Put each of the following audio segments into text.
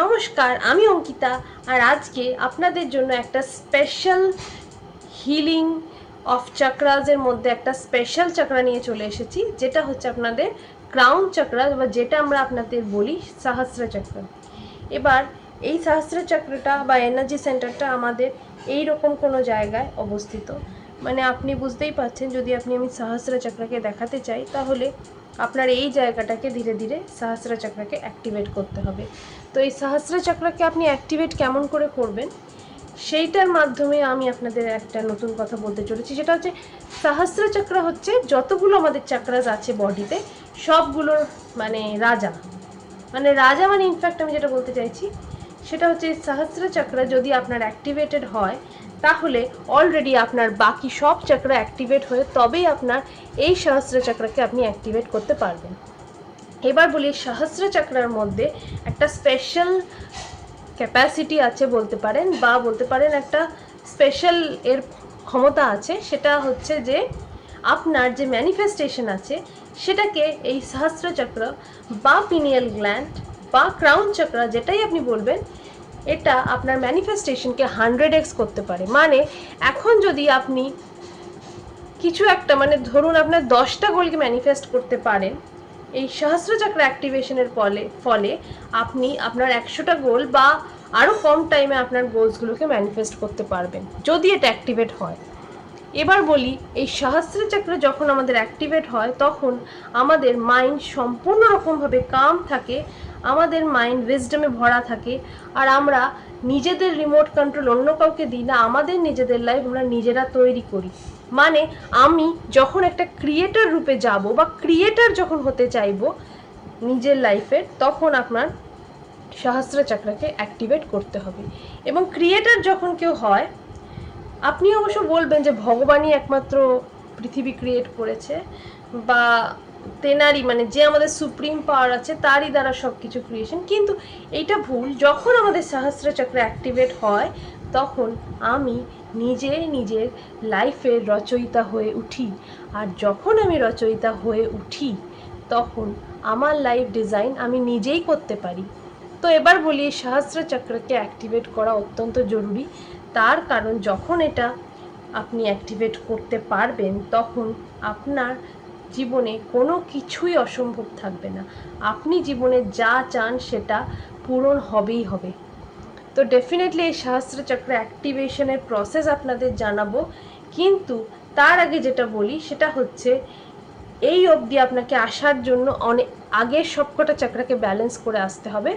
নমস্কার, আমি অঙ্কিতা আর আজকে আপনাদের জন্য একটা স্পেশাল হিলিং অফ চাকরাজের মধ্যে একটা স্পেশাল চাকরা নিয়ে চলে এসেছি, যেটা হচ্ছে আপনাদের ক্রাউন চাকরা বা যেটা আমরা আপনাদের বলি সহস্র চক্র। এবার এই সহস্র চক্রটা বা এনার্জি সেন্টারটা আমাদের এই রকম কোনো জায়গায় অবস্থিত। মানে আপনি বুঝতেই পারছেন, যদি আপনি আমি সহস্র চক্রকে দেখাতে চাই, তাহলে আপনার এই জায়গাটাকে ধীরে ধীরে সহস্র চক্রকে অ্যাক্টিভেট করতে হবে। তো এই সহস্র চক্রকে আপনি অ্যাক্টিভেট কেমন করে করবেন, সেইটার মাধ্যমে আমি আপনাদের একটা নতুন কথা বলতে চলেছি। সেটা হচ্ছে সহস্র চক্র হচ্ছে যতগুলো আমাদের চক্রাস আছে বডিতে সবগুলোর মানে রাজা। মানে রাজা মানে ইনফ্যাক্ট আমি যেটা বলতে চাইছি, সেটা হচ্ছে সহস্র চক্র যদি আপনার অ্যাক্টিভেটেড হয় তাহলে অলরেডি আপনার বাকি সব চক্র অ্যাক্টিভেট হয়ে তবেই আপনার এই সহস্র চক্রকে আপনি অ্যাক্টিভেট করতে পারবেন। এবার বলি, সহস্র চক্রের মধ্যে একটা স্পেশাল ক্যাপাসিটি আছে বলতে পারেন বা বলতে পারেন একটা স্পেশাল এর ক্ষমতা আছে, সেটা হচ্ছে যে আপনার যে ম্যানিফেস্টেশন আছে, সেটাকে এই সহস্র চক্র বা পিনিয়াল গ্ল্যান্ড বা ক্রাউন চক্র যেটাই আপনি বলবেন এটা আপনার ম্যানিফেস্টেশনকে হান্ড্রেড এক্স করতে পারে। মানে এখন যদি আপনি কিছু একটা মানে ধরুন আপনার দশটা গোলকে ম্যানিফেস্ট করতে পারেন, এই সহস্রচক্র অ্যাক্টিভেশনের ফলে ফলে আপনি আপনার একশোটা গোল বা আরও কম টাইমে আপনার গোলসগুলোকে ম্যানিফেস্ট করতে পারবেন, যদি এটা অ্যাক্টিভেট হয়। এবার বলি, এই সহস্রচক্র যখন আমাদের অ্যাক্টিভেট হয়, তখন আমাদের মাইন্ড সম্পূর্ণ রকমভাবে কাম থাকে আমাদের মাইন্ড উইজডমে ভরা থাকে। আর আমরা নিজেদের রিমোট কন্ট্রোল অন্য কাউকে দিই না, আমাদের নিজেদের লাইফ আমরা নিজেরা তৈরি করি। মানে আমি যখন একটা ক্রিয়েটার রূপে যাব বা ক্রিয়েটার যখন হতে চাইব নিজের লাইফের তখন আপনার সহস্র চক্রকে অ্যাক্টিভেট করতে হবে। এবং ক্রিয়েটার যখন কেউ হয়, আপনি অবশ্য বলবেন যে ভগবানই একমাত্র পৃথিবী ক্রিয়েট করেছে বা তেনারই মানে যে আমাদের সুপ্রিম পাওয়ার আছে, তারই দ্বারা সব কিছু ক্রিয়েশন কিন্তু এইটা ভুল, যখন আমাদের সহস্র চক্র অ্যাক্টিভেট হয়, তখন আমি নিজে নিজের লাইফের রচয়িতা হয়ে উঠি। আর যখন আমি রচয়িতা হয়ে উঠি, তখন আমার লাইফ ডিজাইন আমি নিজেই করতে পারি। তো এবার বলি সহস্র চক্রকে অ্যাক্টিভেট করা অত্যন্ত জরুরি। তার কারণ যখন এটা আপনি অ্যাক্টিভেট করতে পারবেন, তখন আপনার জীবনে কোনো কিছুই অসম্ভব থাকবে না। আপনি জীবনে যা চান সেটা পূরণ হবেই হবে। তো ডেফিনেটলি এই সহস্র চক্র অ্যাক্টিভেশনের প্রসেস আপনাদের জানাব। কিন্তু তার আগে যেটা বলি, সেটা হচ্ছে এই অবধি আপনাকে আসার জন্য অনেক আগের সবকটা চক্রকে ব্যালেন্স করে আসতে হবে।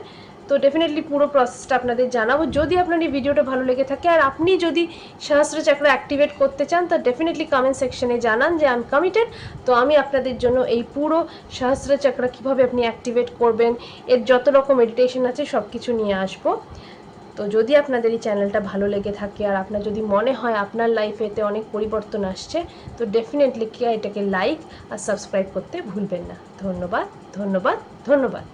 তো ডেফিনেটলি পুরো প্রসেসটা আপনাদের জানাব। যদি আপনার এই ভিডিওটা ভালো লেগে থাকে, আর আপনি যদি সহস্র চক্র অ্যাক্টিভেট করতে চান, তা ডেফিনেটলি কমেন্ট সেকশনে জানান যে আই এম কমিটেড তো আমি আপনাদের জন্য এই পুরো সহস্র চক্র কীভাবে আপনি অ্যাক্টিভেট করবেন, এর যত রকম মেডিটেশন আছে সব কিছু নিয়ে আসব। তো যদি আপনাদের এই চ্যানেলটা ভালো লেগে থাকে, আর আপনার যদি মনে হয় আপনার লাইফে এতে অনেক পরিবর্তন আসছে, তো ডেফিনেটলি কি এটাকে লাইক আর সাবস্ক্রাইব করতে ভুলবেন না। ধন্যবাদ ধন্যবাদ ধন্যবাদ।